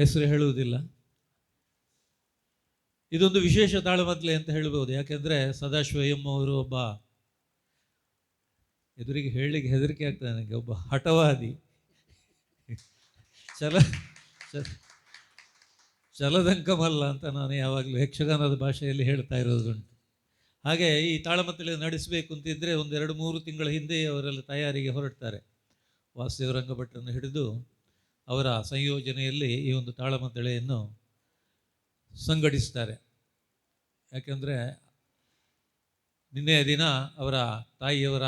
ಹೆಸರು ಹೇಳುವುದಿಲ್ಲ. ಇದೊಂದು ವಿಶೇಷ ತಾಳಮದ್ಲೆ ಅಂತ ಹೇಳ್ಬೋದು. ಯಾಕೆಂದ್ರೆ ಸದಾಶಿವಯ್ಯಮ್ಮ ಅವರು ಒಬ್ಬ ಎದುರಿಗೆ ಹೇಳಲಿಕ್ಕೆ ಹೆದರಿಕೆ ಆಗ್ತದೆ ನನಗೆ. ಒಬ್ಬ ಹಠವಾದಿ. ಚಲ ಚಲದಂಕಮಲ್ಲ ಅಂತ ನಾನು ಯಾವಾಗಲೂ ಯಕ್ಷಗಾನದ ಭಾಷೆಯಲ್ಲಿ ಹೇಳ್ತಾ ಇರೋದುಂಟು. ಹಾಗೆ ಈ ತಾಳಮತ್ತಲೆ ನಡೆಸಬೇಕು ಅಂತಿದ್ರೆ ಒಂದೆರಡು ಮೂರು ತಿಂಗಳ ಹಿಂದೆ ಅವರೆಲ್ಲ ತಯಾರಿಗೆ ಹೊರಡ್ತಾರೆ. ವಾಸುದೇವ ರಂಗಭಟ್ಟರನ್ನು ಹಿಡಿದು ಅವರ ಸಂಯೋಜನೆಯಲ್ಲಿ ಈ ಒಂದು ತಾಳಮದ್ದಳೆಯನ್ನು ಸಂಘಟಿಸ್ತಾರೆ. ಯಾಕೆಂದರೆ ನಿನ್ನೆಯ ದಿನ ಅವರ ತಾಯಿಯವರ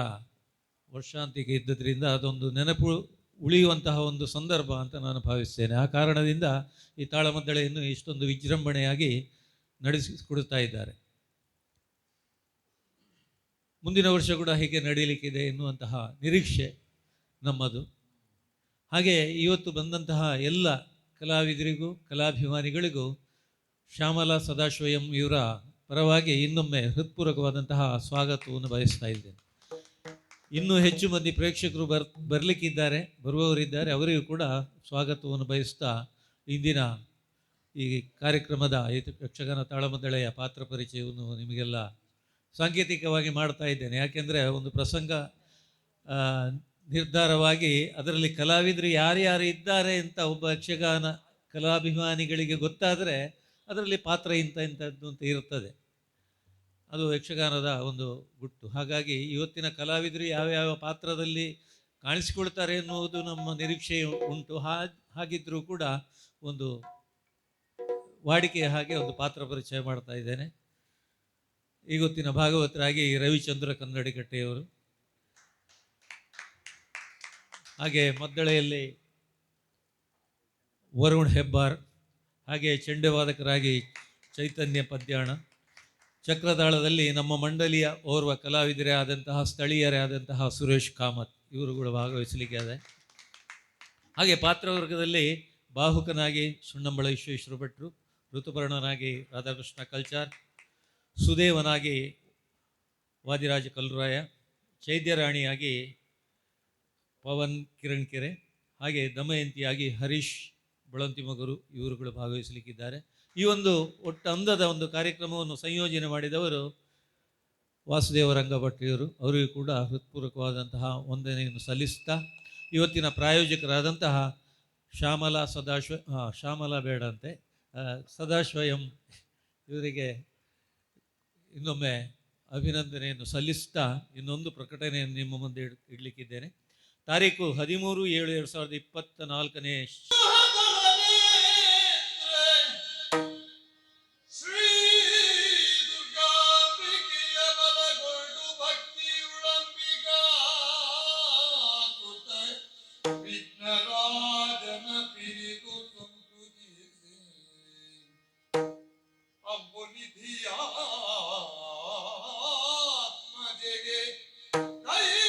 ವರ್ಷಾಂತಿಗೆ ಇದ್ದದ್ರಿಂದ ಅದೊಂದು ನೆನಪು ಉಳಿಯುವಂತಹ ಒಂದು ಸಂದರ್ಭ ಅಂತ ನಾನು ಭಾವಿಸ್ತೇನೆ. ಆ ಕಾರಣದಿಂದ ಈ ತಾಳಮದ್ದಳೆಯನ್ನು ಇಷ್ಟೊಂದು ವಿಜೃಂಭಣೆಯಾಗಿ ನಡೆಸಿಕೊಡುತ್ತಾ ಇದ್ದಾರೆ. ಮುಂದಿನ ವರ್ಷ ಕೂಡ ಹೀಗೆ ನಡೀಲಿಕ್ಕಿದೆ ಎನ್ನುವಂತಹ ನಿರೀಕ್ಷೆ ನಮ್ಮದು. ಹಾಗೆ ಇವತ್ತು ಬಂದಂತಹ ಎಲ್ಲ ಕಲಾವಿದರಿಗೂ, ಕಲಾಭಿಮಾನಿಗಳಿಗೂ ಶ್ಯಾಮಲಾ ಸದಾಶಿವಯಂ ಇವರ ಪರವಾಗಿ ಇನ್ನೊಮ್ಮೆ ಹೃತ್ಪೂರ್ವಕವಾದಂತಹ ಸ್ವಾಗತವನ್ನು ಬಯಸ್ತಾ ಇದ್ದೇನೆ. ಇನ್ನೂ ಹೆಚ್ಚು ಮಂದಿ ಪ್ರೇಕ್ಷಕರು ಬರ್, ಬರಲಿಕ್ಕಿದ್ದಾರೆ, ಬರುವವರಿದ್ದಾರೆ, ಅವರಿಗೂ ಕೂಡ ಸ್ವಾಗತವನ್ನು ಬಯಸ್ತಾ ಇಂದಿನ ಈ ಕಾರ್ಯಕ್ರಮದ ಯಕ್ಷಗಾನ ತಾಳಮದ್ದಳೆಯ ಪಾತ್ರ ಪರಿಚಯವನ್ನು ನಿಮಗೆಲ್ಲ ಸಾಂಕೇತಿಕವಾಗಿ ಮಾಡ್ತಾ ಇದ್ದೇನೆ. ಯಾಕೆಂದರೆ ಒಂದು ಪ್ರಸಂಗ ನಿರ್ಧಾರವಾಗಿ ಅದರಲ್ಲಿ ಕಲಾವಿದರು ಯಾರ್ಯಾರು ಇದ್ದಾರೆ ಅಂತ ಒಬ್ಬ ಯಕ್ಷಗಾನ ಕಲಾಭಿಮಾನಿಗಳಿಗೆ ಗೊತ್ತಾದರೆ ಅದರಲ್ಲಿ ಪಾತ್ರ ಇಂಥ ಇಂಥದ್ದು ಅಂತ ಇರುತ್ತದೆ. ಅದು ಯಕ್ಷಗಾನದ ಒಂದು ಗುಟ್ಟು. ಹಾಗಾಗಿ ಇವತ್ತಿನ ಕಲಾವಿದರು ಯಾವ್ಯಾವ ಪಾತ್ರದಲ್ಲಿ ಕಾಣಿಸಿಕೊಳ್ತಾರೆ ಎನ್ನುವುದು ನಮ್ಮ ನಿರೀಕ್ಷೆ ಉಂಟು. ಹಾ, ಹಾಗಿದ್ರೂ ಕೂಡ ಒಂದು ವಾಡಿಕೆಯ ಹಾಗೆ ಒಂದು ಪಾತ್ರ ಪರಿಚಯ ಮಾಡ್ತಾ ಇದ್ದೇನೆ. ಇವತ್ತಿನ ಭಾಗವತರಾಗಿ ರವಿಚಂದ್ರ ಕನ್ನಡಿಗಟ್ಟೆಯವರು. ಹಾಗೆ ಮದ್ದಳೆಯಲ್ಲಿ ವರುಣ್ ಹೆಬ್ಬಾರ್, ಹಾಗೆ ಚೆಂಡವಾದಕರಾಗಿ ಚೈತನ್ಯ ಪದ್ಯಾಣ. ಚಕ್ರದಾಳದಲ್ಲಿ ನಮ್ಮ ಮಂಡಲಿಯ ಓರ್ವ ಕಲಾವಿದರೇ ಆದಂತಹ, ಸ್ಥಳೀಯರೇ ಆದಂತಹ ಸುರೇಶ್ ಕಾಮತ್. ಇವರು ಕೂಡ ಭಾಗವಹಿಸಲಿಕ್ಕೆ ಇದೆ. ಹಾಗೆ ಪಾತ್ರವರ್ಗದಲ್ಲಿ ಬಾಹುಕನಾಗಿ ಸುಣ್ಣಂಬಳ ವಿಶ್ವೇಶ್ವರ ಭಟ್ರು, ಋತುಪರ್ಣನಾಗಿ ರಾಧಾಕೃಷ್ಣ ಕಲ್ಚಾರ್, ಸುದೇವನಾಗಿ ವಾದಿರಾಜ ಕಲ್ರಾಯ ಚೈದ್ಯರಾಣಿಯಾಗಿ ಪವನ್ ಕಿರಣ್ ಕೆರೆ, ಹಾಗೆ ದಮಯಂತಿಯಾಗಿ ಹರೀಶ್ ಬಳಂತಿಮಗರು ಇವರುಗಳು ಭಾಗವಹಿಸಲಿಕ್ಕಿದ್ದಾರೆ. ಈ ಒಂದು ಒಟ್ಟು ಅಂದದ ಒಂದು ಕಾರ್ಯಕ್ರಮವನ್ನು ಸಂಯೋಜನೆ ಮಾಡಿದವರು ವಾಸುದೇವ ರಂಗಭಟ್ಟಿಯವರು ಅವರಿಗೂ ಕೂಡ ಹೃತ್ಪೂರ್ವಕವಾದಂತಹ ವಂದನೆಯನ್ನು ಸಲ್ಲಿಸ್ತಾ ಇವತ್ತಿನ ಪ್ರಾಯೋಜಕರಾದಂತಹ ಶ್ಯಾಮಲಾ ಸದಾಶ್ವ ಶ್ಯಾಮಲಾ ಬೇಡ ಅಂತೆ ಇವರಿಗೆ ಇನ್ನೊಮ್ಮೆ ಅಭಿನಂದನೆಯನ್ನು ಸಲ್ಲಿಸ್ತಾ ಇನ್ನೊಂದು ಪ್ರಕಟಣೆಯನ್ನು ನಿಮ್ಮ ಮುಂದೆ ಇಡ್- ಇಡ್ಲಿಕ್ಕಿದ್ದೇನೆ. ತಾರೀಕು ಹದಿಮೂರು ಏಳು ಎರಡು ಸಾವಿರದ ಇಪ್ಪತ್ತ ನಾಲ್ಕನೇ ಸಂತುಜಿಸಿ ಅಂಬುನಿಧಿಯಾತ್ಮಜೆಗೆ ಕೈ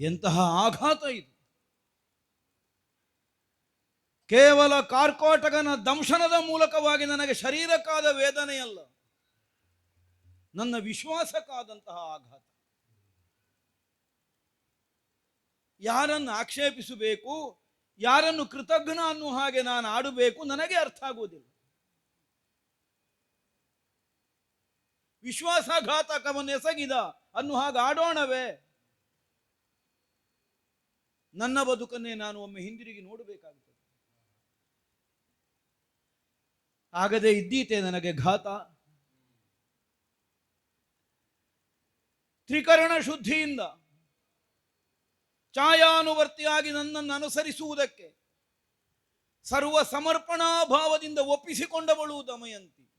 ಎಂತಹ ಆಘಾತ ಇದು. ಕೇವಲ ಕಾರ್ಕೋಟಕನ ದಂಶನದ ಮೂಲಕವಾಗಿ ನನಗೆ ಶರೀರಕ್ಕಾದ ವೇದನೆಯಲ್ಲ, ನನ್ನ ವಿಶ್ವಾಸಕ್ಕಾದಂತಹ ಆಘಾತ. ಯಾರನ್ನು ಆಕ್ಷೇಪಿಸಬೇಕು, ಯಾರನ್ನು ಕೃತಜ್ಞ ಅನ್ನುವ ಹಾಗೆ ನಾನು ಆಡಬೇಕು ನನಗೆ ಅರ್ಥ ಆಗುವುದಿಲ್ಲ. ವಿಶ್ವಾಸಘಾತಕವನ್ನು ಎಸಗಿದ ಅನ್ನು ಹಾಗೆ ಆಡೋಣವೇ ನನ್ನ ಬದುಕನ್ನೇ ನಾನು ಒಮ್ಮೆ ಹಿಂದಿರುಗಿ ನೋಡಬೇಕಾಗುತ್ತದೆ. ಆಗದೆ ಇದ್ದೀತೆ ನನಗೆ ಘಾತ. ತ್ರಿಕರಣ ಶುದ್ಧಿಯಿಂದ ಛಾಯಾನುವರ್ತಿಯಾಗಿ ನನ್ನನ್ನು ಅನುಸರಿಸುವುದಕ್ಕೆ ಸರ್ವ ಸಮರ್ಪಣಾ ಭಾವದಿಂದ ಒಪ್ಪಿಸಿಕೊಂಡವಳು ದಮಯಂತಿ.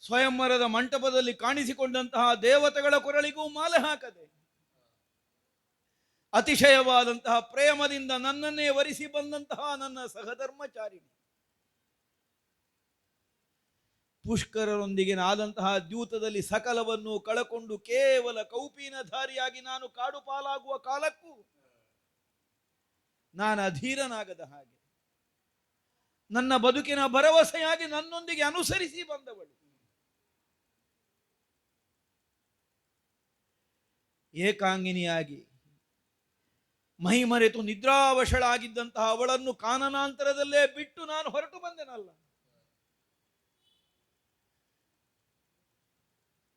ಸ್ವಯಂವರದ ಮಂಟಪದಲ್ಲಿ ಕಾಣಿಸಿಕೊಂಡಂತಹ ದೇವತೆಗಳ ಕೊರಳಿಗೂ ಮಾಲೆ ಹಾಕದೆ ಅತಿಶಯವಾದಂತಹ ಪ್ರೇಮದಿಂದ ನನ್ನನ್ನೇ ವರಿಸಿ ಬಂದಂತಹ ನನ್ನ ಸಹಧರ್ಮಚಾರಿಣಿ. ಪುಷ್ಕರರೊಂದಿಗೆ ಆದಂತಹ ದ್ಯೂತದಲ್ಲಿ ಸಕಲವನ್ನು ಕಳಕೊಂಡು ಕೇವಲ ಕೌಪೀನಧಾರಿಯಾಗಿ ನಾನು ಕಾಡು ಪಾಲಾಗುವ ಕಾಲಕ್ಕೂ ನಾನು ಅಧೀರನಾಗದ ಹಾಗೆ. ನನ್ನ ಬದುಕಿನ ಭರವಸೆಯಾಗಿ ನನ್ನೊಂದಿಗೆ ಅನುಸರಿಸಿ ಬಂದವಳು. ಏಕಾಂಗಿನಿಯಾಗಿ ಮಹಿಮರೆತು ನಿದ್ರಾವಶಳಾಗಿದ್ದಂತಹ ಅವಳನ್ನು ಕಾನನಾಂತರದಲ್ಲೇ ಬಿಟ್ಟು ನಾನು ಹೊರಟು ಬಂದೆನಲ್ಲ.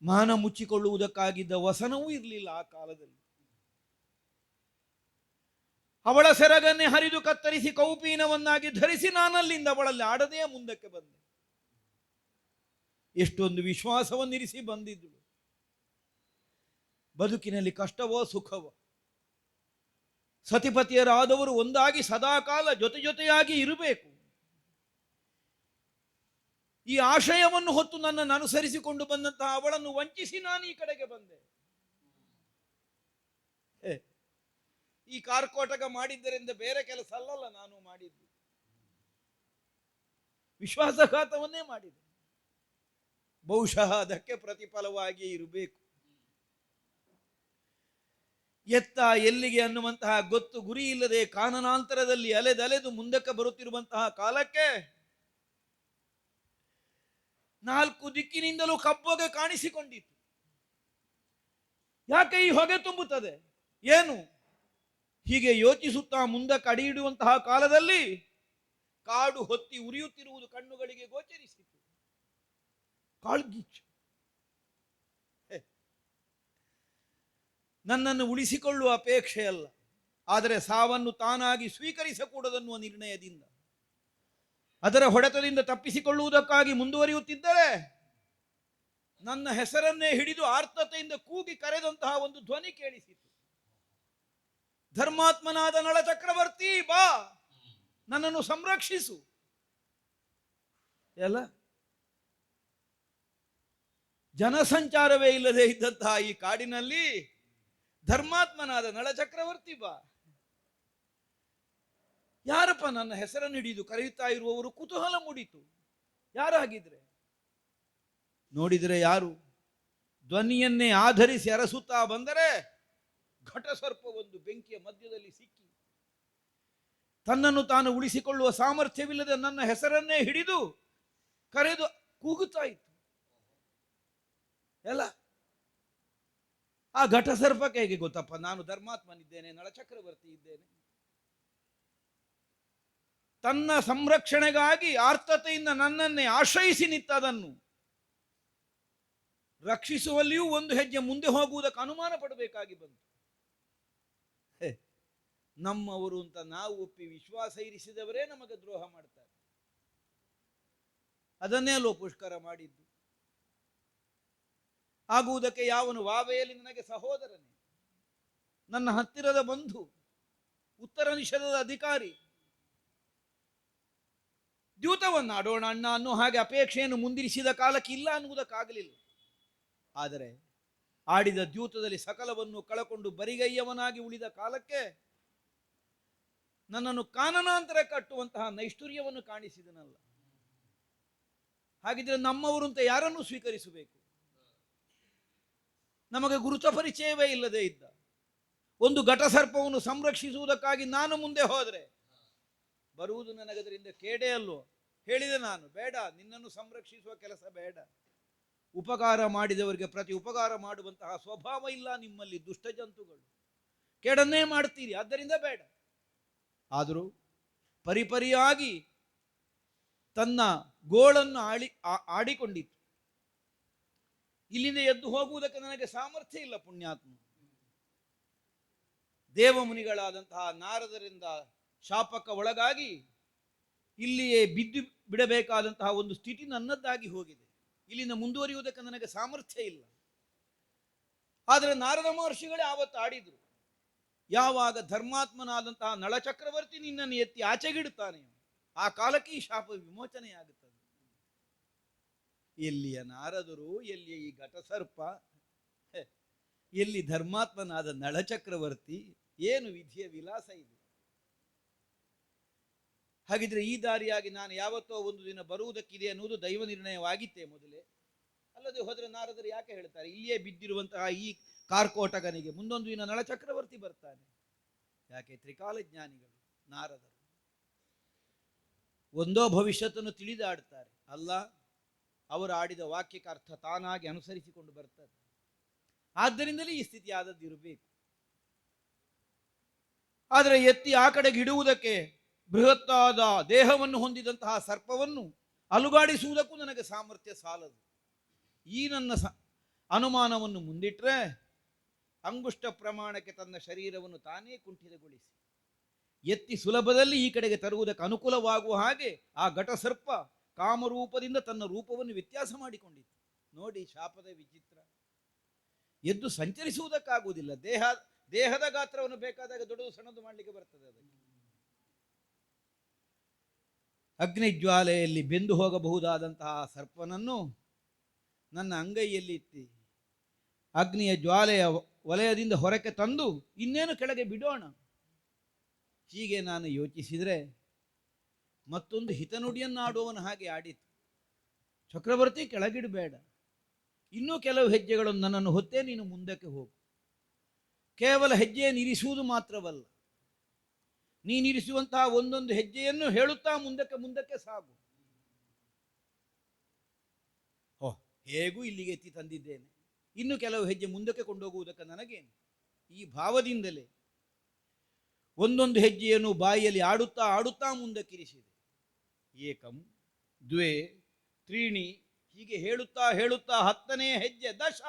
ಮಾನ ಮುಚ್ಚಿಕೊಳ್ಳುವುದಕ್ಕಾಗಿದ್ದ ವಸನವೂ ಇರಲಿಲ್ಲ ಆ ಕಾಲದಲ್ಲಿ. ಅವಳ ಸೆರಗನ್ನೇ ಹರಿದು ಕತ್ತರಿಸಿ ಕೌಪೀನವನ್ನಾಗಿ ಧರಿಸಿ ನಾನಲ್ಲಿಂದ ಅವಳಲ್ಲಿ ಆಡದೇ ಮುಂದಕ್ಕೆ ಬಂದೆ. ಎಷ್ಟೊಂದು ವಿಶ್ವಾಸವನ್ನಿರಿಸಿ ಬಂದಿದ್ದಳು. ಬದುಕಿನಲ್ಲಿ ಕಷ್ಟವೋ ಸುಖವೋ ಸತಿಪತಿಯರಾದವರು ಒಂದಾಗಿ ಸದಾಕಾಲ ಜೊತೆ ಜೊತೆಯಾಗಿ ಇರಬೇಕು. ಈ ಆಶಯವನ್ನು ಹೊತ್ತು ನನ್ನನ್ನು ಅನುಸರಿಸಿಕೊಂಡು ಬಂದಂತಹ ಅವಳನ್ನು ವಂಚಿಸಿ ನಾನು ಈ ಕಡೆಗೆ ಬಂದೆ. ಈ ಕಾರ್ಕೋಟಕ ಮಾಡಿದ್ದರಿಂದ ಬೇರೆ ಕೆಲಸ ಅಲ್ಲಲ್ಲ ನಾನು ಮಾಡಿದ್ದು. ವಿಶ್ವಾಸಘಾತವನ್ನೇ ಮಾಡಿದೆ. ಬಹುಶಃ ಅದಕ್ಕೆ ಪ್ರತಿಫಲವಾಗಿ ಇರಬೇಕು. ಎತ್ತ ಎಲ್ಲಿಗೆ ಅನ್ನುವಂತಹ ಗೊತ್ತು ಗುರಿ ಇಲ್ಲದೆ ಕಾನನಾಂತರದಲ್ಲಿ ಅಲೆದಲೆದು ಮುಂದಕ್ಕೆ ಬರುತ್ತಿರುವಂತಹ ಕಾಲಕ್ಕೆ ನಾಲ್ಕು ದಿಕ್ಕಿನಿಂದಲೂ ಕಪ್ಪೊಗೆ ಕಾಣಿಸಿಕೊಂಡಿತು. ಯಾಕೆ ಈ ಹೊಗೆ ತುಂಬುತ್ತದೆ? ಏನು? ಹೀಗೆ ಯೋಚಿಸುತ್ತಾ ಮುಂದಕ್ಕೆ ಅಡಿಯಿಡುವಂತಹ ಕಾಲದಲ್ಲಿ ಕಾಡು ಹೊತ್ತಿ ಉರಿಯುತ್ತಿರುವುದು ಕಣ್ಣುಗಳಿಗೆ ಗೋಚರಿಸಿತು. ಕಾಳ್ಗಿಚ್ಚು ನನ್ನನ್ನು ಉಳಿಸಿಕೊಳ್ಳುವ ಅಪೇಕ್ಷೆ ಅಲ್ಲ. ಆದರೆ ಸಾವನ್ನು ತಾನಾಗಿ ಸ್ವೀಕರಿಸಕೂಡದನ್ನುವ ನಿರ್ಣಯದಿಂದ. ಅದರ ಹೊಡೆತದಿಂದ ತಪ್ಪಿಸಿಕೊಳ್ಳುವುದಕ್ಕಾಗಿ ಮುಂದುವರಿಯುತ್ತಿದ್ದರೆ ನನ್ನ ಹೆಸರನ್ನೇ ಹಿಡಿದು ಆರ್ತತೆಯಿಂದ ಕೂಗಿ ಕರೆದಂತಹ ಒಂದು ಧ್ವನಿ ಕೇಳಿಸಿತು. ಧರ್ಮಾತ್ಮನಾದ ನಳ ಚಕ್ರವರ್ತಿ, ಬಾ. ನನ್ನನ್ನು ಸಂರಕ್ಷಿಸು. ಎಲ್ಲ? ಜನಸಂಚಾರವೇ ಇಲ್ಲದೆ ಇದ್ದಂತಹ ಈ ಕಾಡಿನಲ್ಲಿ ಧರ್ಮಾತ್ಮನಾದ ನಳ ಚಕ್ರವರ್ತಿ ಬಾ. ಯಾರಪ್ಪ ನನ್ನ ಹೆಸರನ್ನು ಹಿಡಿದು ಕರೆಯುತ್ತಾ ಇರುವವರು? ಕುತೂಹಲ ಮೂಡಿತು. ಯಾರಾಗಿದ್ರೆ? ನೋಡಿದರೆ ಯಾರು? ಧ್ವನಿಯನ್ನೇ ಆಧರಿಸಿ ಅರಸುತ್ತಾ ಬಂದರೆ ಘಟಸರ್ಪ ಒಂದು ಬೆಂಕಿಯ ಮಧ್ಯದಲ್ಲಿ ಸಿಕ್ಕಿ ತನ್ನನ್ನು ತಾನು ಉಳಿಸಿಕೊಳ್ಳುವ ಸಾಮರ್ಥ್ಯವಿಲ್ಲದೆ ನನ್ನ ಹೆಸರನ್ನೇ ಹಿಡಿದು ಕರೆದು ಕೂಗುತ್ತಾ ಇತ್ತು. ಎಲ್ಲ ಆ ಘಟಸರ್ಪಕ್ಕೆ ಹೇಗೆ ಗೊತ್ತಪ್ಪ? ನಾನು ಧರ್ಮಾತ್ಮನಿದ್ದೇನೆ ನಳಚಕ್ರವರ್ತಿ ಇದ್ದೇನೆ. ತನ್ನ ಸಂರಕ್ಷಣೆಗಾಗಿ ಆರ್ತತೆಯಿಂದ ನನ್ನನ್ನೇ ಆಶ್ರಯಿಸಿ ನಿತ್ತದನ್ನು ರಕ್ಷಿಸುವಲ್ಲಿಯೂ ಒಂದು ಹೆಜ್ಜೆ ಮುಂದೆ ಹೋಗುವುದಕ್ಕೆ ಅನುಮಾನ ಪಡಬೇಕಾಗಿ ಬಂತು. ನಮ್ಮವರು ಅಂತ ನಾವು ಒಪ್ಪಿ ವಿಶ್ವಾಸ ಇರಿಸಿದವರೇ ನಮಗೆ ದ್ರೋಹ ಮಾಡ್ತಾರೆ. ಅದನ್ನೇ ಅಲ್ಲೋ ಪುಷ್ಕರ ಮಾಡಿದ್ದು. ಆಗುವುದಕ್ಕೆ ಯಾವನು ವಾವೆಯಲ್ಲಿ ನನಗೆ ಸಹೋದರನೇ? ನನ್ನ ಹತ್ತಿರದ ಬಂಧು, ಉತ್ತರ ನಿಷೇಧದ ಅಧಿಕಾರಿ ದ್ಯೂತವನ್ನು ಆಡೋಣ ಅಣ್ಣ ಅನ್ನೋ ಹಾಗೆ ಅಪೇಕ್ಷೆಯನ್ನು ಮುಂದಿರಿಸಿದ ಕಾಲಕ್ಕೆ ಇಲ್ಲ ಅನ್ನುವುದಕ್ಕಾಗಲಿಲ್ಲ. ಆದರೆ ಆಡಿದ ದ್ಯೂತದಲ್ಲಿ ಸಕಲವನ್ನು ಕಳಕೊಂಡು ಬರಿಗೈಯವನಾಗಿ ಉಳಿದ ಕಾಲಕ್ಕೆ ನನ್ನನ್ನು ಕಾನನಾಂತರ ಕಟ್ಟುವಂತಹ ನೈಷ್ಠುರ್ಯವನ್ನು ಕಾಣಿಸಿದನಲ್ಲ. ಹಾಗಿದ್ರೆ ನಮ್ಮವರು ಅಂತ ಯಾರನ್ನು ಸ್ವೀಕರಿಸಬೇಕು? ನಮಗೆ ಗುರುತ ಪರಿಚಯವೇ ಇಲ್ಲದೆ ಇದ್ದ. ಒಂದು ಘಟಸರ್ಪವನ್ನು ಸಂರಕ್ಷಿಸುವುದಕ್ಕಾಗಿ ನಾನು ಮುಂದೆ ಹೋದರೆ ಬರುವುದು ನನಗದರಿಂದ ಕೇಡೇ ಅಲ್ಲೋ ಹೇಳಿದೆ ನಾನು, ಬೇಡ, ನಿನ್ನನ್ನು ಸಂರಕ್ಷಿಸುವ ಕೆಲಸ ಬೇಡ. ಉಪಕಾರ ಮಾಡಿದವರಿಗೆ ಪ್ರತಿ ಉಪಕಾರ ಮಾಡುವಂತಹ ಸ್ವಭಾವ ಇಲ್ಲ ನಿಮ್ಮಲ್ಲಿ ದುಷ್ಟ ಜಂತುಗಳು ಕೇಡನ್ನೇ ಮಾಡ್ತೀರಿ ಆದ್ದರಿಂದ ಬೇಡ. ಆದರೂ ಪರಿಪರಿಯಾಗಿ ತನ್ನ ಗೋಳನ್ನು ಆಳಿ ಆಡಿಕೊಂಡಿತ್ತು. ಇಲ್ಲಿಂದ ಎದ್ದು ಹೋಗುವುದಕ್ಕೆ ನನಗೆ ಸಾಮರ್ಥ್ಯ ಇಲ್ಲ ಪುಣ್ಯಾತ್ಮ. ದೇವಮುನಿಗಳಾದಂತಹ ನಾರದರಿಂದ ಶಾಪಕ ಒಳಗಾಗಿ ಇಲ್ಲಿಯೇ ಬಿದ್ದು ಬಿಡಬೇಕಾದಂತಹ ಒಂದು ಸ್ಥಿತಿ ನನ್ನದ್ದಾಗಿ ಹೋಗಿದೆ. ಇಲ್ಲಿಂದ ಮುಂದುವರಿಯುವುದಕ್ಕೆ ನನಗೆ ಸಾಮರ್ಥ್ಯ ಇಲ್ಲ. ಆದರೆ ನಾರದ ಮಹರ್ಷಿಗಳೇ ಆವತ್ತು ಆಡಿದ್ರು. ಯಾವಾಗ ಧರ್ಮಾತ್ಮನಾದಂತಹ ನಳಚಕ್ರವರ್ತಿ ನಿನ್ನನ್ನು ಎತ್ತಿ ಆಚೆಗಿಡುತ್ತಾನೆ? ಆ ಕಾಲಕ್ಕೆ ಈ ಶಾಪ ವಿಮೋಚನೆಯಾಗುತ್ತದೆ ಎಲ್ಲಿಯ ನಾರದರು, ಎಲ್ಲಿಯ ಈ ಘಟಸರ್ಪ ಎಲ್ಲಿ ಧರ್ಮಾತ್ಮನಾದ ನಳಚಕ್ರವರ್ತಿ, ಏನು ವಿಧಿಯ ವಿಲಾಸ ಇದು? ಹಾಗಿದ್ರೆ ಈ ದಾರಿಯಾಗಿ ನಾನು ಯಾವತ್ತೋ ಒಂದು ದಿನ ಬರುವುದಕ್ಕಿದೆ ಅನ್ನುವುದು ದೈವ ನಿರ್ಣಯವಾಗಿತ್ತೇ ಮೊದಲೇ? ಅಲ್ಲದೆ ಹೋದರೆ ನಾರದರು ಯಾಕೆ ಹೇಳ್ತಾರೆ? ಇಲ್ಲಿಯೇ ಬಿದ್ದಿರುವಂತಹ ಈ ಕಾರ್ಕೋಟಕನಿಗೆ ಮುಂದೊಂದು ದಿನ ನಳಚಕ್ರವರ್ತಿ ಬರ್ತಾನೆ. ಯಾಕೆ? ತ್ರಿಕಾಲ ಜ್ಞಾನಿಗಳು, ನಾರದರು. ಒಂದೋ ಭವಿಷ್ಯತನ್ನು ತಿಳಿದಾಡ್ತಾರೆ. ಅಲ್ಲ ಅವರು ಆಡಿದ ವಾಕ್ಯಕ್ಕೆ ಅರ್ಥ ತಾನಾಗಿ ಅನುಸರಿಸಿಕೊಂಡು ಬರ್ತದೆ. ಆದ್ದರಿಂದಲೇ ಈ ಸ್ಥಿತಿ ಆದದ್ದು ಇರಬೇಕು. ಆದರೆ ಎತ್ತಿ ಆ ಕಡೆಗೆ ಇಡುವುದಕ್ಕೆ ಬೃಹತ್ತಾದ ದೇಹವನ್ನು ಹೊಂದಿದಂತಹ ಸರ್ಪವನ್ನು ಅಲುಗಾಡಿಸುವುದಕ್ಕೂ ನನಗೆ ಸಾಮರ್ಥ್ಯ ಸಾಲದು. ಈ ನನ್ನ ಅನುಮಾನವನ್ನು ಮುಂದಿಟ್ಟರೆ ಅಂಗುಷ್ಟ ಪ್ರಮಾಣಕ್ಕೆ ತನ್ನ ಶರೀರವನ್ನು ತಾನೇ ಕುಂಠಿತಗೊಳಿಸಿ, ಎತ್ತಿ ಸುಲಭದಲ್ಲಿ ಈ ಕಡೆಗೆ ತರುವುದಕ್ಕೆ ಅನುಕೂಲವಾಗುವ ಹಾಗೆ ಆ ಘಟಸರ್ಪ ಕಾಮರೂಪದಿಂದ ತನ್ನ ರೂಪವನ್ನು ವ್ಯತ್ಯಾಸ ಮಾಡಿಕೊಂಡಿತ್ತು. ನೋಡಿ, ಶಾಪದ ವಿಚಿತ್ರ. ಎದ್ದು ಸಂಚರಿಸುವುದಕ್ಕಾಗುವುದಿಲ್ಲ. ದೇಹ, ದೇಹದ ಗಾತ್ರವನ್ನು ಬೇಕಾದಾಗ ದೊಡ್ಡದು ಸಣ್ಣದು ಮಾಡಲಿಕ್ಕೆ ಬರ್ತದೆ ಅದಕ್ಕೆ. ಅಗ್ನಿಜ್ವಾಲೆಯಲ್ಲಿ ಬೆಂದು ಹೋಗಬಹುದಾದಂತಹ ಸರ್ಪನನ್ನು ನನ್ನ ಅಂಗೈಯಲ್ಲಿ ಇತ್ತಿ ಅಗ್ನಿಯ ಜ್ವಾಲೆಯ ವಲಯದಿಂದ ಹೊರಕ್ಕೆ ತಂದು ಇನ್ನೇನು ಕೆಳಗೆ ಬಿಡೋಣ? ಹೀಗೆ ನಾನು ಯೋಚಿಸಿದರೆ ಮತ್ತೊಂದು ಹಿತನುಡಿಯನ್ನಾಡುವವನ ಹಾಗೆ ಆಡಿತು. ಚಕ್ರವರ್ತಿ ಕೆಳಗಿಡಬೇಡ. ಇನ್ನೂ ಕೆಲವು ಹೆಜ್ಜೆಗಳನ್ನು ನನ್ನನ್ನು ಹೊತ್ತೇ ನೀನು ಮುಂದಕ್ಕೆ ಹೋಗು. ಕೇವಲ ಹೆಜ್ಜೆಯನ್ನಿರಿಸುವುದು ಮಾತ್ರವಲ್ಲ, ನೀನಿರಿಸುವಂತಹ ಒಂದೊಂದು ಹೆಜ್ಜೆಯನ್ನು ಹೇಳುತ್ತಾ ಮುಂದಕ್ಕೆ ಮುಂದಕ್ಕೆ ಸಾಗು. ಓ, ಹೇಗೂ ಇಲ್ಲಿಗೆ ಎತ್ತಿ ತಂದಿದ್ದೇನೆ. ಇನ್ನು ಕೆಲವು ಹೆಜ್ಜೆ ಮುಂದಕ್ಕೆ ಕೊಂಡೋಗುವುದಕ್ಕೆ ನನಗೇನು? ಈ ಭಾವದಿಂದಲೇ ಒಂದೊಂದು ಹೆಜ್ಜೆಯನ್ನು ಬಾಯಿಯಲ್ಲಿ ಆಡುತ್ತಾ ಆಡುತ್ತಾ ಮುಂದಕ್ಕಿರಿಸಿದೆ. ಏಕಂ ದ್ವೇ ತ್ರೀಣಿ ಹೀಗೆ ಹೇಳುತ್ತಾ ಹೇಳುತ್ತಾ ಹತ್ತನೇ ಹೆಜ್ಜೆ ದಶ.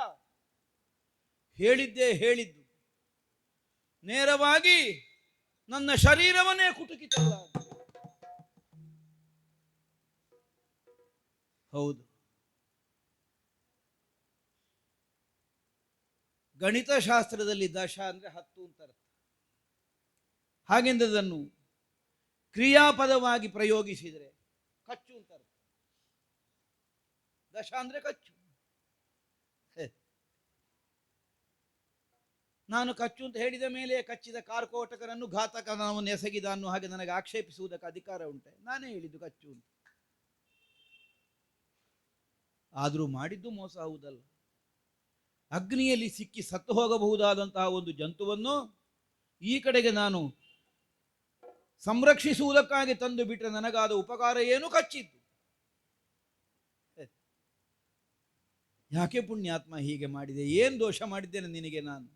ಹೇಳಿದ್ದೇ ಹೇಳಿದ್ದು. ನೇರವಾಗಿ ನನ್ನ ಶರೀರವನ್ನೇ ಕುಟುಕಿತಲ್ಲ. ಹೌದು. ಗಣಿತಶಾಸ್ತ್ರದಲ್ಲಿ ದಶ ಅಂದ್ರೆ ಹತ್ತು ಅಂತ ಅರ್ಥ. ಹಾಗೆಂದದನ್ನು ಕ್ರಿಯಾಪದವಾಗಿ ಪ್ರಯೋಗಿಸಿದರೆ ಕಚ್ಚು ಅಂತಾರೆ ದಶ ಅಂದ್ರೆ ಕಚ್ಚು. ನಾನು ಕಚ್ಚು ಅಂತ ಹೇಳಿದ ಮೇಲೆ ಕಚ್ಚಿದ ಕಾರ್ಕೋಟಕರನ್ನು ಘಾತಕ ನಾವು ಎಸಗಿದ ಅನ್ನೋ ಹಾಗೆ ನನಗೆ ಆಕ್ಷೇಪಿಸುವುದಕ್ಕೆ ಅಧಿಕಾರ ಉಂಟೆ. ನಾನೇ ಹೇಳಿದ್ದು ಕಚ್ಚು ಅಂತ. ಆದರೂ ಮಾಡಿದ್ದು ಮೋಸ ಹೌದಲ್ಲ. ಅಗ್ನಿಯಲ್ಲಿ ಸಿಕ್ಕಿ ಸತ್ತು ಹೋಗಬಹುದಾದಂತಹ ಒಂದು ಜಂತುವನ್ನು ಈ ಕಡೆಗೆ ನಾನು ಸಂರಕ್ಷಿಸುವುದಕ್ಕಾಗಿ ತಂದು ಬಿಟ್ಟರೆ ನನಗಾದ ಉಪಕಾರ ಏನು ಕಚ್ಚಿದ್ದು. ಯಾಕೆ ಪುಣ್ಯಾತ್ಮ ಹೀಗೆ ಮಾಡಿದೆ? ಏನು ದೋಷ ಮಾಡಿದ್ದೇನೆ ನಿನಗೆ ನಾನು?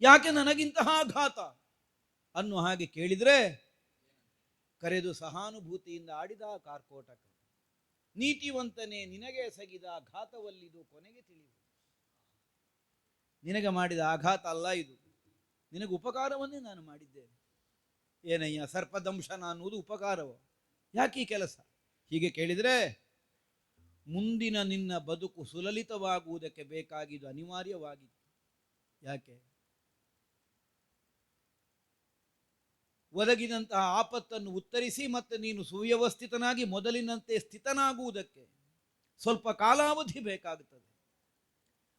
ಯಾಕೆ ನನಗಿಂತಹ ಆಘಾತ? ಅನ್ನೋ ಹಾಗೆ ಕೇಳಿದ್ರೆ, ಕರೆದು ಸಹಾನುಭೂತಿಯಿಂದ ಆಡಿದ ಕಾರ್ಕೋಟಕ, ನೀತಿವಂತನೇ ನಿನಗೆ ಸಗಿದ ಘಾತವಲ್ಲಿದು ಕೊನೆಗೆ ತಿಳಿಯುವುದು. ನಿನಗೆ ಮಾಡಿದ ಆಘಾತ ಅಲ್ಲ ಇದು. ನಿನಗೆ ಉಪಕಾರವನ್ನೇ ನಾನು ಮಾಡಿದ್ದೇನೆ. ಏನಯ್ಯ, ಸರ್ಪದಂಶನ ಅನ್ನುವುದು ಉಪಕಾರವ? ಯಾಕೆ ಈ ಕೆಲಸ? ಹೀಗೆ ಕೇಳಿದರೆ, ಮುಂದಿನ ನಿನ್ನ ಬದುಕು ಸುಲಲಿತವಾಗುವುದಕ್ಕೆ ಬೇಕಾಗಿದ್ದು ಅನಿವಾರ್ಯವಾಗಿತ್ತು. ಯಾಕೆ? ಒದಗಿದಂತಹ ಆಪತ್ತನ್ನು ಉತ್ತರಿಸಿ ಮತ್ತೆ ನೀನು ಸುವ್ಯವಸ್ಥಿತನಾಗಿ ಮೊದಲಿನಂತೆ ಸ್ಥಿತನಾಗುವುದಕ್ಕೆ ಸ್ವಲ್ಪ ಕಾಲಾವಧಿ ಬೇಕಾಗುತ್ತದೆ.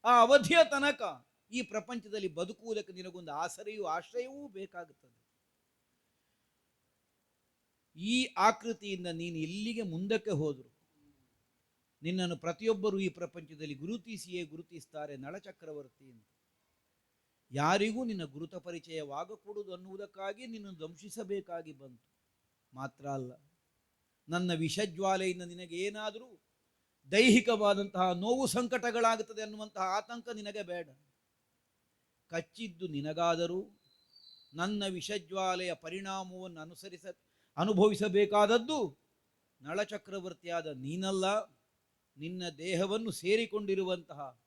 ಆ ಅವಧಿಯ ತನಕ ಈ ಪ್ರಪಂಚದಲ್ಲಿ ಬದುಕುವುದಕ್ಕೆ ನಿನಗೊಂದು ಆಸರೆಯೂ ಆಶ್ರಯವೂ ಬೇಕಾಗುತ್ತದೆ. ಈ ಆಕೃತಿಯಿಂದ ನೀನು ಎಲ್ಲಿಗೆ ಮುಂದಕ್ಕೆ ಹೋದರು? ನಿನ್ನನ್ನು ಪ್ರತಿಯೊಬ್ಬರು ಈ ಪ್ರಪಂಚದಲ್ಲಿ ಗುರುತಿಸಿಯೇ ಗುರುತಿಸ್ತಾರೆ, ನಳಚಕ್ರವರ್ತಿ ಅಂತ. ಯಾರಿಗೂ ನಿನ್ನ ಗುರುತ ಪರಿಚಯವಾಗಕೂಡುದು ಅನ್ನುವುದಕ್ಕಾಗಿ ನಿನ್ನನ್ನು ದಂಶಿಸಬೇಕಾಗಿ ಬಂತು. ಮಾತ್ರ ಅಲ್ಲ, ನನ್ನ ವಿಷಜ್ವಾಲೆಯಿಂದ ನಿನಗೆ ಏನಾದರೂ ದೈಹಿಕವಾದಂತಹ ನೋವು ಸಂಕಟಗಳಾಗುತ್ತದೆ ಅನ್ನುವಂತಹ ಆತಂಕ ನಿನಗೆ ಬೇಡ. ಕಚ್ಚಿದ್ದು ನಿನಗಾದರೂ ನನ್ನ ವಿಷಜ್ವಾಲೆಯ ಪರಿಣಾಮವನ್ನು ಅನುಸರಿಸ ಅನುಭವಿಸಬೇಕಾದದ್ದು ನಳಚಕ್ರವರ್ತಿಯಾದ ನೀನಲ್ಲ, ನಿನ್ನ ದೇಹವನ್ನು ಸೇರಿಕೊಂಡಿರುವಂತಹ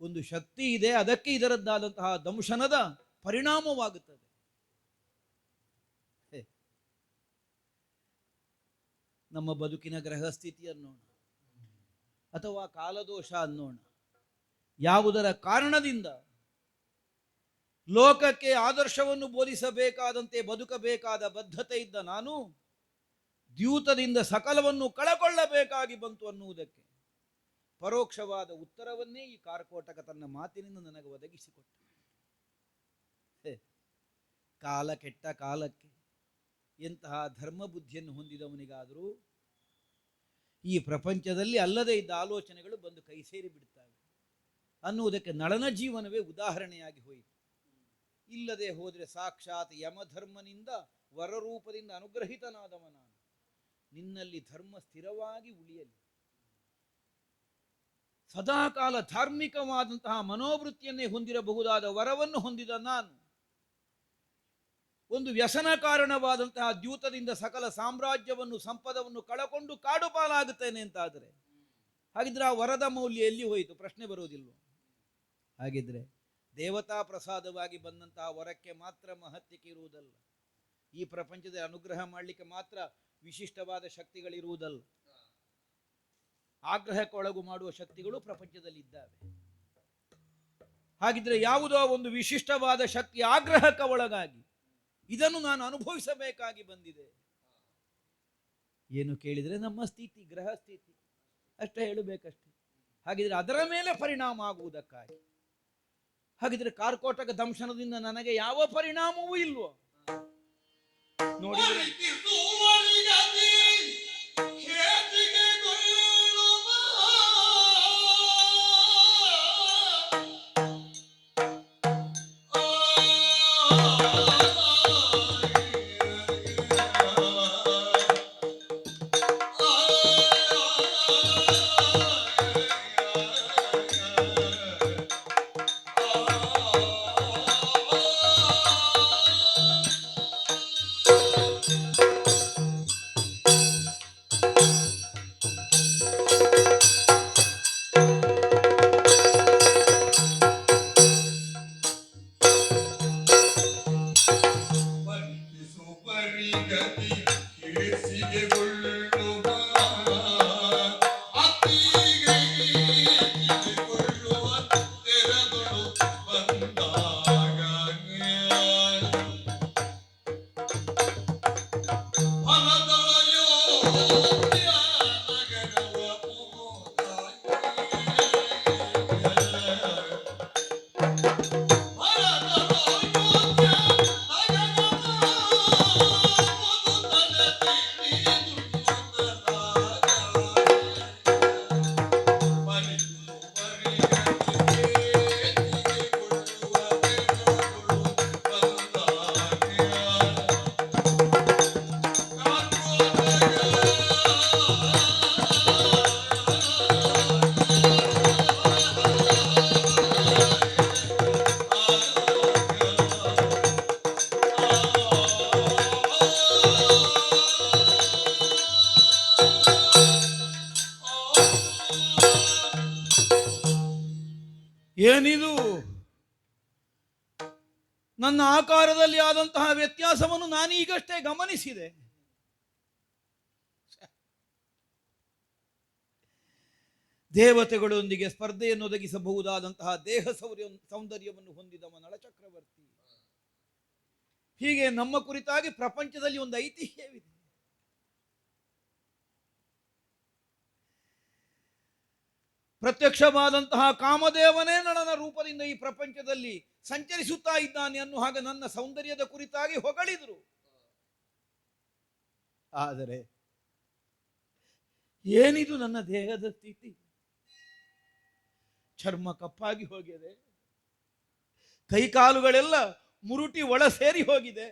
ಒಂದು ಶಕ್ತಿ ಇದೆ, ಅದಕ್ಕೆ ಇದರದ್ದಾದಂತಹ ದಂಶನದ ಪರಿಣಾಮವಾಗುತ್ತದೆ. ನಮ್ಮ ಬದುಕಿನ ಗ್ರಹಸ್ಥಿತಿ ಅನ್ನೋಣ, ಅಥವಾ ಕಾಲದೋಷ ಅನ್ನೋಣ, ಯಾವುದರ ಕಾರಣದಿಂದ ಲೋಕಕ್ಕೆ ಆದರ್ಶವನ್ನು ಬೋಧಿಸಬೇಕಾದಂತೆ ಬದುಕಬೇಕಾದ ಬದ್ಧತೆ ಇದ್ದ ನಾನು ದ್ಯೂತದಿಂದ ಸಕಲವನ್ನು ಕಳಕೊಳ್ಳಬೇಕಾಗಿ ಬಂತು ಅನ್ನುವುದಕ್ಕೆ ಪರೋಕ್ಷವಾದ ಉತ್ತರವನ್ನೇ ಈ ಕಾರ್ಕೋಟಕ ತನ್ನ ಮಾತಿನಿಂದ ನನಗೆ ಒದಗಿಸಿಕೊಟ್ಟ. ಕಾಲ ಕೆಟ್ಟ ಕಾಲಕ್ಕೆ ಎಂತಹ ಧರ್ಮ ಬುದ್ಧಿಯನ್ನು ಹೊಂದಿದವನಿಗಾದರೂ ಈ ಪ್ರಪಂಚದಲ್ಲಿ ಅಲ್ಲದೆ ಇದ್ದ ಆಲೋಚನೆಗಳು ಬಂದು ಕೈ ಸೇರಿ ಬಿಡ್ತವೆ ಅನ್ನುವುದಕ್ಕೆ ನಳನ ಜೀವನವೇ ಉದಾಹರಣೆಯಾಗಿ ಹೋಯಿತು. ಇಲ್ಲದೆ ಹೋದರೆ ಸಾಕ್ಷಾತ್ ಯಮಧರ್ಮನಿಂದ ವರರೂಪದಿಂದ ಅನುಗ್ರಹಿತನಾದವ ನಾನು. ನಿನ್ನಲ್ಲಿ ಧರ್ಮ ಸ್ಥಿರವಾಗಿ ಉಳಿಯಲಿ. ಸದಾಕಾಲ ಧಾರ್ಮಿಕವಾದಂತಹ ಮನೋವೃತ್ತಿಯನ್ನೇ ಹೊಂದಿರಬಹುದಾದ ವರವನ್ನು ಹೊಂದಿದ ನಾನು. ಒಂದು ವ್ಯಸನ ಕಾರಣವಾದಂತಹ ದ್ಯೂತದಿಂದ ಸಕಲ ಸಾಮ್ರಾಜ್ಯವನ್ನು, ಸಂಪದವನ್ನು ಕಳಕೊಂಡು ಕಾಡುಪಾಲಾಗುತ್ತೇನೆ ಅಂತಾದರೆ, ಹಾಗಿದ್ರೆ ಆ ವರದ ಮೌಲ್ಯ ಎಲ್ಲಿ ಹೋಯಿತು? ಪ್ರಶ್ನೆ ಬರುವುದಿಲ್ವ? ಹಾಗಿದ್ರೆ ದೇವತಾ ಪ್ರಸಾದವಾಗಿ ಬಂದಂತಹ ವರಕ್ಕೆ ಮಾತ್ರ ಮಹತ್ತಿಕೆ ಇರುವುದಲ್ಲ. ಈ ಪ್ರಪಂಚದ ಅನುಗ್ರಹ ಮಾಡಲಿಕ್ಕೆ ಮಾತ್ರ ವಿಶಿಷ್ಟವಾದ ಶಕ್ತಿಗಳಿರುವುದಲ್ಲ. ಆಗ್ರಹಕ್ಕೊಳಗು ಮಾಡುವ ಶಕ್ತಿಗಳು ಪ್ರಪಂಚದಲ್ಲಿ ಇದ್ದಾವೆ ಹಾಗಿದ್ರೆ ಯಾವುದೋ ಒಂದು ವಿಶಿಷ್ಟವಾದ ಶಕ್ತಿ ಆಗ್ರಹಕ್ಕೆ ಒಳಗಾಗಿ ಇದನ್ನು ನಾನು ಅನುಭವಿಸಬೇಕಾಗಿ ಬಂದಿದೆ. ಏನು ಕೇಳಿದರೆ ನಮ್ಮ ಸ್ಥಿತಿ, ಗ್ರಹ ಸ್ಥಿತಿ. ಅಷ್ಟೇ ಹೇಳಬೇಕಷ್ಟೆ. ಹಾಗಿದ್ರೆ ಅದರ ಮೇಲೆ ಪರಿಣಾಮ ಆಗುವುದಕ್ಕಾಗಿ. ಹಾಗಿದ್ರೆ ಕಾರ್ಕೋಟಕ ದಂಶನದಿಂದ ನನಗೆ ಯಾವ ಪರಿಣಾಮವೂ ಇಲ್ವೋ? ನೋಡಿದ್ರೆ ನನ್ನ ಆಕಾರದಲ್ಲಿ ಆದಂತಹ ವ್ಯತ್ಯಾಸವನ್ನು ನಾನೀಗಷ್ಟೇ ಗಮನಿಸಿದೆ. ದೇವತೆಗಳೊಂದಿಗೆ ಸ್ಪರ್ಧೆಯನ್ನು ಒದಗಿಸಬಹುದಾದಂತಹ ದೇಹ ಸೌರ್ಯ, ಸೌಂದರ್ಯವನ್ನು ಹೊಂದಿದವ ನಳಚಕ್ರವರ್ತಿ ಹೀಗೆ ನಮ್ಮ ಕುರಿತಾಗಿ ಪ್ರಪಂಚದಲ್ಲಿ ಒಂದು ಐತಿಹ್ಯವಿದೆ. ಪ್ರತ್ಯಕ್ಷವಾದಂತಹ ಕಾಮದೇವನೇ ನಳನ ರೂಪದಿಂದ ಈ ಪ್ರಪಂಚದಲ್ಲಿ ಸಂಚರಿಸುತ್ತಾ ಇದ್ದಾನೆ ಅನ್ನು ಹಾಗೆ ನನ್ನ ಸೌಂದರ್ಯದ ಕುರಿತಾಗಿ ಹೊಗಳಿದ್ರು. ಆದರೆ ಏನಿದು ನನ್ನ ದೇಹದ ಸ್ಥಿತಿ? ಚರ್ಮ ಕಪ್ಪಾಗಿ ಹೋಗಿದೆ. ಕೈಕಾಲುಗಳೆಲ್ಲ ಮುರುಟಿ ಒಳ ಸೇರಿ ಹೋಗಿದೆ.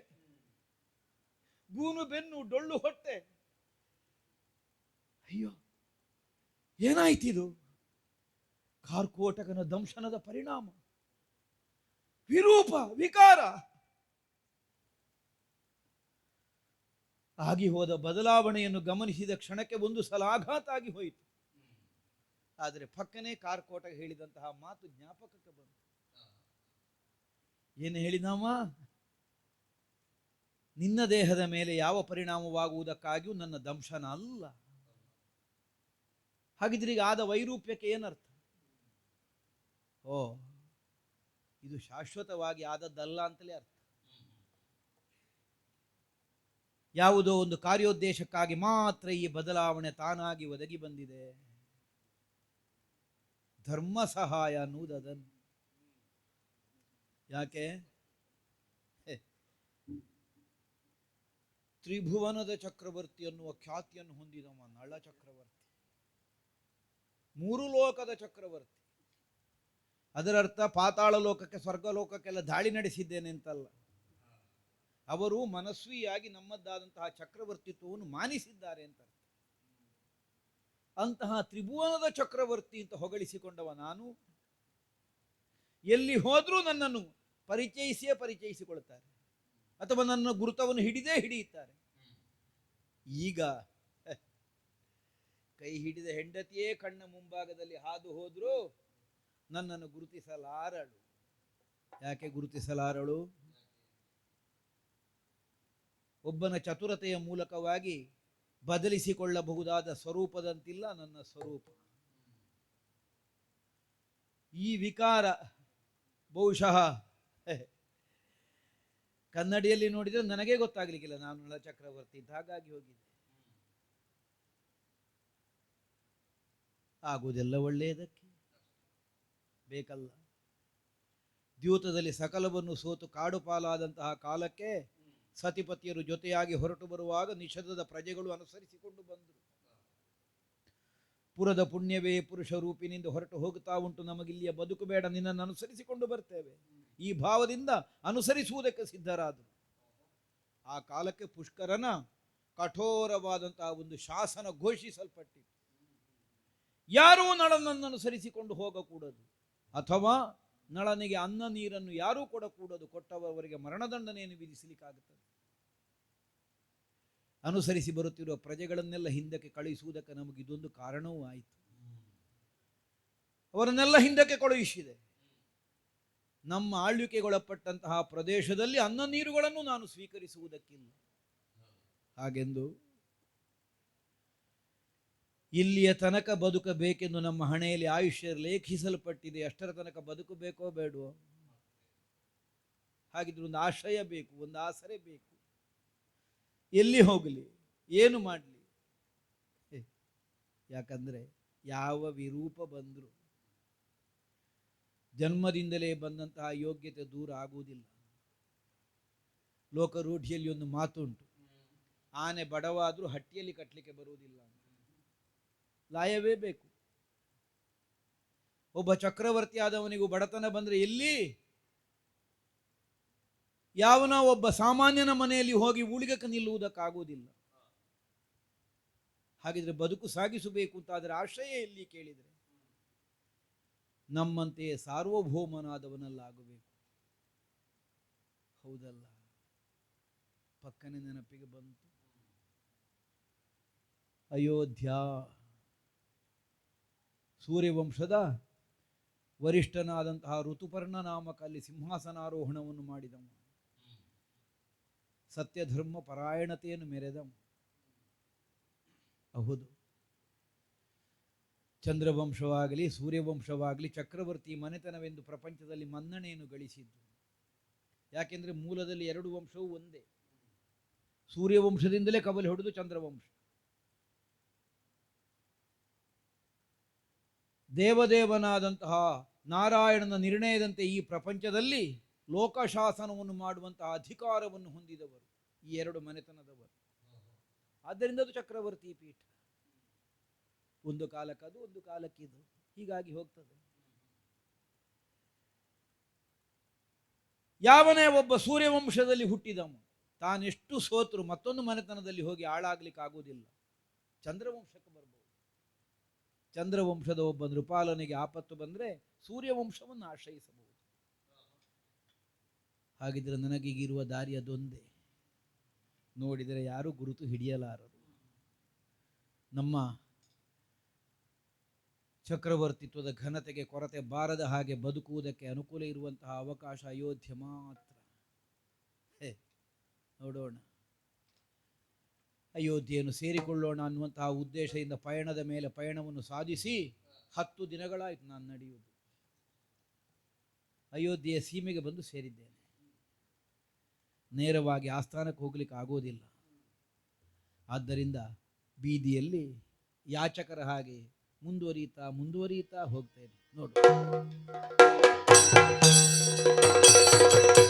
ಗೂನು ಬೆನ್ನು ಡೊಳ್ಳು ಹೊಟ್ಟೆ. ಅಯ್ಯೋ, ಏನಾಯ್ತಿದು? ಕಾರ್ಕೋಟಕನ ದಂಶನದ ಪರಿಣಾಮ. ವಿರೂಪ, ವಿಕಾರ. ಆಗಿ ಹೋದ ಬದಲಾವಣೆಯನ್ನು ಗಮನಿಸಿದ ಕ್ಷಣಕ್ಕೆ ಒಂದು ಸಲ ಆಘಾತ ಆಗಿ ಹೋಯಿತು. ಆದರೆ ಪಕ್ಕನೆ ಕಾರ್ಕೋಟ ಹೇಳಿದಂತಹ ಮಾತು ಜ್ಞಾಪಕಕ್ಕೆ ಬಂತು. ಏನು ಹೇಳಿದಮ್ಮ ನಿನ್ನ ದೇಹದ ಮೇಲೆ ಯಾವ ಪರಿಣಾಮವಾಗುವುದಕ್ಕಾಗಿಯೂ ನನ್ನ ದಂಶನ ಅಲ್ಲ. ಹಾಗಿದ್ರೆ ಈಗ ಆದ ವೈರೂಪ್ಯಕ್ಕೆ ಏನರ್ಥ? ಓ ಇದು ಶಾಶ್ವತವಾಗಿ ಆದದ್ದಲ್ಲ ಅಂತಲೇ ಅರ್ಥ. ಯಾವುದೋ ಒಂದು ಕಾರ್ಯೋದ್ದೇಶಕ್ಕಾಗಿ ಮಾತ್ರ ಈ ಬದಲಾವಣೆ ತಾನಾಗಿ ಒದಗಿ ಬಂದಿದೆ. ಧರ್ಮ ಸಹಾಯ ಅನ್ನುವುದನ್ನು ಯಾಕೆ? ಹೆ. ತ್ರಿಭುವನದ ಚಕ್ರವರ್ತಿ ಅನ್ನುವ ಖ್ಯಾತಿಯನ್ನು ಹೊಂದಿದವ ನಳ ಚಕ್ರವರ್ತಿ. ಮೂರು ಲೋಕದ ಚಕ್ರವರ್ತಿ. ಅದರರ್ಥ ಪಾತಾಳ ಲೋಕಕ್ಕೆ ಸ್ವರ್ಗ ಲೋಕಕ್ಕೆಲ್ಲ ದಾಳಿ ನಡೆಸಿದ್ದೇನೆ ಅಂತಲ್ಲ. ಅವರು ಮನಸ್ವಿಯಾಗಿ ನಮ್ಮದ್ದಾದಂತಹ ಚಕ್ರವರ್ತಿತ್ವವನ್ನು ಮಾನಿಸಿದ್ದಾರೆ ಅಂತ. ಅಂತಹ ತ್ರಿಭುವನದ ಚಕ್ರವರ್ತಿ ಅಂತ ಹೊಗಳಿಸಿಕೊಂಡವ ನಾನು. ಎಲ್ಲಿ ಹೋದ್ರೂ ನನ್ನನ್ನು ಪರಿಚಯಿಸಿಯೇ ಪರಿಚಯಿಸಿಕೊಳ್ತಾರೆ. ಅಥವಾ ನನ್ನ ಗುರುತವನ್ನು ಹಿಡಿದೇ ಹಿಡಿಯುತ್ತಾರೆ. ಈಗ ಕೈ ಹಿಡಿದ ಹೆಂಡತಿಯೇ ಕಣ್ಣ ಮುಂಭಾಗದಲ್ಲಿ ಹಾದು ಹೋದ್ರು ನನ್ನನ್ನು ಗುರುತಿಸಲಾರಳು. ಯಾಕೆ ಗುರುತಿಸಲಾರಳು? ಒಬ್ಬನ ಚತುರತೆಯ ಮೂಲಕವಾಗಿ ಬದಲಿಸಿಕೊಳ್ಳಬಹುದಾದ ಸ್ವರೂಪದಂತಿಲ್ಲ ನನ್ನ ಸ್ವರೂಪ. ಈ ವಿಕಾರ ಬಹುಶಃ ಕನ್ನಡಿಯಲ್ಲಿ ನೋಡಿದರೆ ನನಗೇ ಗೊತ್ತಾಗ್ಲಿಕ್ಕಿಲ್ಲ. ನಾನು ನಳ ಚಕ್ರವರ್ತಿ ಹಾಗಾಗಿ ಹೋಗಿದ್ದೆ. ಆಗುವುದೆಲ್ಲ ಒಳ್ಳೆಯದಕ್ಕೆ. ಬೇಕಲ್ಲ. ದ್ಯೂತದಲ್ಲಿ ಸಕಲವನ್ನು ಸೋತು ಕಾಡು ಪಾಲಾದಂತಹ ಕಾಲಕ್ಕೆ ಸತಿಪತಿಯರು ಜೊತೆಯಾಗಿ ಹೊರಟು ಬರುವಾಗ ನಿಷಧದ ಪ್ರಜೆಗಳು ಅನುಸರಿಸಿಕೊಂಡು ಬಂದರು. ಪುರದ ಪುಣ್ಯವೇ ಪುರುಷ ರೂಪಿನಿಂದ ಹೊರಟು ಹೋಗುತ್ತಾ ಉಂಟು. ನಮಗಿಲ್ಲಿಯ ಬದುಕು ಬೇಡ, ನಿನ್ನನ್ನು ಅನುಸರಿಸಿಕೊಂಡು ಬರ್ತೇವೆ. ಈ ಭಾವದಿಂದ ಅನುಸರಿಸುವುದಕ್ಕೆ ಸಿದ್ಧರಾದರು. ಆ ಕಾಲಕ್ಕೆ ಪುಷ್ಕರನ ಕಠೋರವಾದಂತಹ ಒಂದು ಶಾಸನ ಘೋಷಿಸಲ್ಪಟ್ಟಿತು. ಯಾರೂ ನಳನನ್ನು ಅನುಸರಿಸಿಕೊಂಡು ಹೋಗಕೂಡದು. ಅಥವಾ ನಳನಿಗೆ ಅನ್ನ ನೀರನ್ನು ಯಾರೂ ಕೊಡಕೂಡದು ಕೊಟ್ಟವರಿಗೆ ಮರಣದಂಡನೆಯನ್ನು ವಿಧಿಸಲಿಕ್ಕಾಗುತ್ತದೆ. ಅನುಸರಿಸಿ ಬರುತ್ತಿರುವ ಪ್ರಜೆಗಳನ್ನೆಲ್ಲ ಹಿಂದಕ್ಕೆ ಕಳುಹಿಸುವುದಕ್ಕೆ ನಮಗೆ ಇದೊಂದು ಕಾರಣವೂ ಆಯಿತು. ಅವರನ್ನೆಲ್ಲ ಹಿಂದಕ್ಕೆ ಕಳುಹಿಸಿದೆ. ನಮ್ಮ ಆಳ್ವಿಕೆಗೊಳಪಟ್ಟಂತಹ ಪ್ರದೇಶದಲ್ಲಿ ಅನ್ನ ನೀರುಗಳನ್ನು ನಾನು ಸ್ವೀಕರಿಸುವುದಕ್ಕಿಲ್ಲ. ಹಾಗೆಂದು ಇಲ್ಲಿಯ ತನಕ ಬದುಕಬೇಕೆಂದು ನಮ್ಮ ಹಣೆಯಲ್ಲಿ ಆಯುಷ್ಯ ಲೇಖಿಸಲ್ಪಟ್ಟಿದೆ ಅಷ್ಟರ ತನಕ ಬದುಕಬೇಕೋ ಬೇಡವೋ? ಹಾಗಿದ್ರೆ ಒಂದು ಆಶ್ರಯ ಬೇಕು, ಒಂದು ಆಸರೆ ಬೇಕು. ಎಲ್ಲಿ ಹೋಗಲಿ? ಏನು ಮಾಡಲಿ? ಯಾಕಂದ್ರೆ ಯಾವ ವಿರೂಪ ಬಂದರು ಜನ್ಮದಿಂದಲೇ ಬಂದಂತಹ ಯೋಗ್ಯತೆ ದೂರ ಆಗುವುದಿಲ್ಲ. ಲೋಕರೂಢಿಯಲ್ಲಿ ಒಂದು ಮಾತುಂಟು. ಆನೆ ಬಡವಾದರೂ ಹಟ್ಟಿಯಲ್ಲಿ ಕಟ್ಟಲಿಕ್ಕೆ ಬರುವುದಿಲ್ಲ. ಲಾಯವೇ ಬೇಕು. ಒಬ್ಬ ಚಕ್ರವರ್ತಿ ಆದವನಿಗೂ ಬಡತನ ಬಂದ್ರೆ ಎಲ್ಲಿ? ಯಾವನ ಒಬ್ಬ ಸಾಮಾನ್ಯನ ಮನೆಯಲ್ಲಿ ಹೋಗಿ ಉಳಿಗಕ್ಕೆ ನಿಲ್ಲುವುದಕ್ಕಾಗುವುದಿಲ್ಲ. ಹಾಗಿದ್ರೆ ಬದುಕು ಸಾಗಿಸಬೇಕು ಅಂತ ಆದರೆ ಆಶ್ರಯ ಎಲ್ಲಿ ಕೇಳಿದರೆ? ನಮ್ಮಂತೆಯೇ ಸಾರ್ವಭೌಮನಾದವನಲ್ಲಾಗಬೇಕು. ಹೌದಲ್ಲ? ಪಕ್ಕನೆ ನೆನಪಿಗೆ ಬಂತು. ಅಯೋಧ್ಯ ಸೂರ್ಯವಂಶದ ವರಿಷ್ಠನಾದಂತಹ ಋತುಪರ್ಣ ನಾಮಕ ಅಲ್ಲಿ ಸಿಂಹಾಸನಾರೋಹಣವನ್ನು ಮಾಡಿದವ ಸತ್ಯಧರ್ಮ ಪರಾಯಣತೆಯನ್ನು ಮೆರೆದವ ಹೌದು. ಚಂದ್ರವಂಶವಾಗಲಿ, ಸೂರ್ಯವಂಶವಾಗಲಿ, ಚಕ್ರವರ್ತಿ ಮನೆತನವೆಂದು ಪ್ರಪಂಚದಲ್ಲಿ ಮನ್ನಣೆಯನ್ನು ಗಳಿಸಿದ್ದು. ಯಾಕೆಂದ್ರೆ ಮೂಲದಲ್ಲಿ ಎರಡು ವಂಶವೂ ಒಂದೇ. ಸೂರ್ಯವಂಶದಿಂದಲೇ ಕಬಲಿ ಹೊಡೆದು ಚಂದ್ರವಂಶ. ದೇವದೇವನಾದಂತಹ ನಾರಾಯಣನ ನಿರ್ಣಯದಂತೆ ಈ ಪ್ರಪಂಚದಲ್ಲಿ ಲೋಕಶಾಸನವನ್ನು ಮಾಡುವಂತಹ ಅಧಿಕಾರವನ್ನು ಹೊಂದಿದವರು ಈ ಎರಡು ಮನೆತನದವರು. ಆದ್ದರಿಂದ ಅದು ಚಕ್ರವರ್ತಿ ಪೀಠ. ಒಂದು ಕಾಲಕ್ಕದು ಒಂದು ಕಾಲಕ್ಕಿದು ಹೀಗಾಗಿ ಹೋಗ್ತದೆ. ಯಾವನೇ ಒಬ್ಬ ಸೂರ್ಯವಂಶದಲ್ಲಿ ಹುಟ್ಟಿದವನು, ತಾನೆಷ್ಟು ಸೋತರು ಮತ್ತೊಂದು ಮನೆತನದಲ್ಲಿ ಹೋಗಿ ಹಾಳಾಗ್ಲಿಕ್ಕೆ ಆಗುವುದಿಲ್ಲ. ಚಂದ್ರವಂಶಕ್ಕೆ ಚಂದ್ರವಂಶದ ಒಬ್ಬ ನೃಪಾಲನಿಗೆ ಆಪತ್ತು ಬಂದರೆ ಸೂರ್ಯವಂಶವನ್ನು ಆಶ್ರಯಿಸಬಹುದು. ಹಾಗಿದ್ರೆ ನನಗೀಗಿರುವ ದಾರಿ ಅದೊಂದೇ. ನೋಡಿದರೆ ಯಾರೂ ಗುರುತು ಹಿಡಿಯಲಾರರು. ನಮ್ಮ ಚಕ್ರವರ್ತಿತ್ವದ ಘನತೆಗೆ ಕೊರತೆ ಬಾರದ ಹಾಗೆ ಬದುಕುವುದಕ್ಕೆ ಅನುಕೂಲ ಇರುವಂತಹ ಅವಕಾಶ ಅಯೋಧ್ಯೆ ಮಾತ್ರ. ನೋಡೋಣ. ಅಯೋಧ್ಯೆಯನ್ನು ಸೇರಿಕೊಳ್ಳೋಣ ಅನ್ನುವಂತಹ ಉದ್ದೇಶದಿಂದ ಪಯಣದ ಮೇಲೆ ಪಯಣವನ್ನು ಸಾಧಿಸಿ ಹತ್ತು ದಿನಗಳಾಯಿತು ನಾನು ನಡೆಯುವುದು. ಅಯೋಧ್ಯೆಯ ಸೀಮೆಗೆ ಬಂದು ಸೇರಿದ್ದೇನೆ. ನೇರವಾಗಿ ಆಸ್ಥಾನಕ್ಕೆ ಹೋಗ್ಲಿಕ್ಕೆ ಆಗೋದಿಲ್ಲ. ಆದ್ದರಿಂದ ಬೀದಿಯಲ್ಲಿ ಯಾಚಕರ ಹಾಗೆ ಮುಂದುವರಿಯುತ್ತಾ ಮುಂದುವರಿಯುತ್ತಾ ಹೋಗ್ತೇನೆ. ನೋಡು.